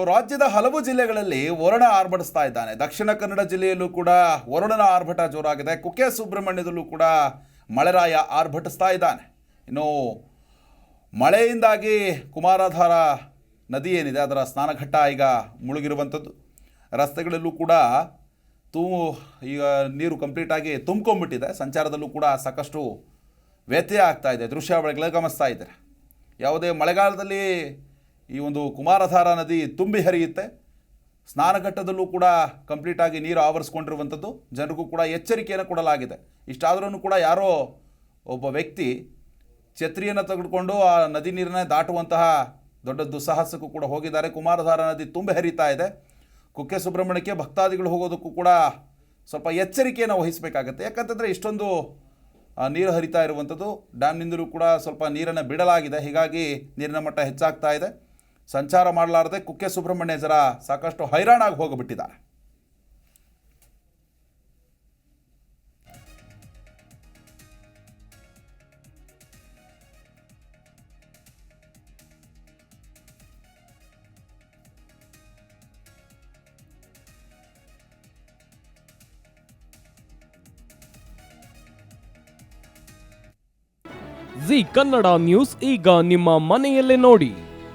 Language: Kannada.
ರಾಜ್ಯದ ಹಲವು ಜಿಲ್ಲೆಗಳಲ್ಲಿ ವರುಣ ಆರ್ಭಟಿಸ್ತಾ ಇದ್ದಾನೆ. ದಕ್ಷಿಣ ಕನ್ನಡ ಜಿಲ್ಲೆಯಲ್ಲೂ ಕೂಡ ವರುಣನ ಆರ್ಭಟ ಜೋರಾಗಿದೆ. ಕುಕ್ಕೆ ಸುಬ್ರಹ್ಮಣ್ಯದಲ್ಲೂ ಕೂಡ ಮಳೆರಾಯ ಆರ್ಭಟಿಸ್ತಾ ಇದ್ದಾನೆ. ಇನ್ನು ಮಳೆಯಿಂದಾಗಿ ಕುಮಾರಾಧಾರ ನದಿ ಏನಿದೆ, ಅದರ ಸ್ನಾನಘಟ್ಟ ಈಗ ಮುಳುಗಿರುವಂಥದ್ದು. ರಸ್ತೆಗಳಲ್ಲೂ ಕೂಡ ತೂ, ಈಗ ನೀರು ಕಂಪ್ಲೀಟಾಗಿ ತುಂಬ್ಕೊಂಡ್ಬಿಟ್ಟಿದೆ. ಸಂಚಾರದಲ್ಲೂ ಕೂಡ ಸಾಕಷ್ಟು ವ್ಯತ್ಯಯ ಆಗ್ತಾ ಇದೆ. ದೃಶ್ಯಾವಳಿಗಳ ಗಮನಿಸ್ತಾ ಇದ್ದಾರೆ. ಯಾವುದೇ ಮಳೆಗಾಲದಲ್ಲಿ ಈ ಒಂದು ಕುಮಾರಧಾರ ನದಿ ತುಂಬಿ ಹರಿಯುತ್ತೆ. ಸ್ನಾನಘಟ್ಟದಲ್ಲೂ ಕೂಡ ಕಂಪ್ಲೀಟಾಗಿ ನೀರು ಆವರಿಸ್ಕೊಂಡಿರುವಂಥದ್ದು. ಜನರಿಗೂ ಕೂಡ ಎಚ್ಚರಿಕೆಯನ್ನು ಕೊಡಲಾಗಿದೆ. ಇಷ್ಟಾದ್ರೂ ಕೂಡ ಯಾರೋ ಒಬ್ಬ ವ್ಯಕ್ತಿ ಛತ್ರಿಯನ್ನು ತೆಗೆದುಕೊಂಡು ಆ ನದಿ ನೀರನ್ನೇ ದಾಟುವಂತಹ ದೊಡ್ಡ ದುಸ್ಸಾಹಸಕ್ಕೂ ಕೂಡ ಹೋಗಿದ್ದಾರೆ. ಕುಮಾರಧಾರ ನದಿ ತುಂಬಿ ಹರಿತಾ ಇದೆ. ಕುಕ್ಕೆ ಸುಬ್ರಹ್ಮಣ್ಯಕ್ಕೆ ಭಕ್ತಾದಿಗಳು ಹೋಗೋದಕ್ಕೂ ಕೂಡ ಸ್ವಲ್ಪ ಎಚ್ಚರಿಕೆಯನ್ನು ವಹಿಸಬೇಕಾಗತ್ತೆ. ಯಾಕಂತಂದರೆ ಇಷ್ಟೊಂದು ನೀರು ಹರಿತಾ ಇರುವಂಥದ್ದು. ಡ್ಯಾಮ್ನಿಂದಲೂ ಕೂಡ ಸ್ವಲ್ಪ ನೀರನ್ನು ಬಿಡಲಾಗಿದೆ. ಹೀಗಾಗಿ ನೀರಿನ ಮಟ್ಟ ಹೆಚ್ಚಾಗ್ತಾ ಇದೆ. ಸಂಚಾರ ಮಾಡಲಾರದೆ ಕುಕ್ಕೆ ಸುಬ್ರಹ್ಮಣ್ಯ ಜರ ಸಾಕಷ್ಟು ಹೈರಾಣಾಗಿ ಹೋಗಿಬಿಟ್ಟಿದ್ದಾರೆ. ಜಿ ಕನ್ನಡ ನ್ಯೂಸ್ ಈಗ ನಿಮ್ಮ ಮನೆಯಲ್ಲೇ ನೋಡಿ.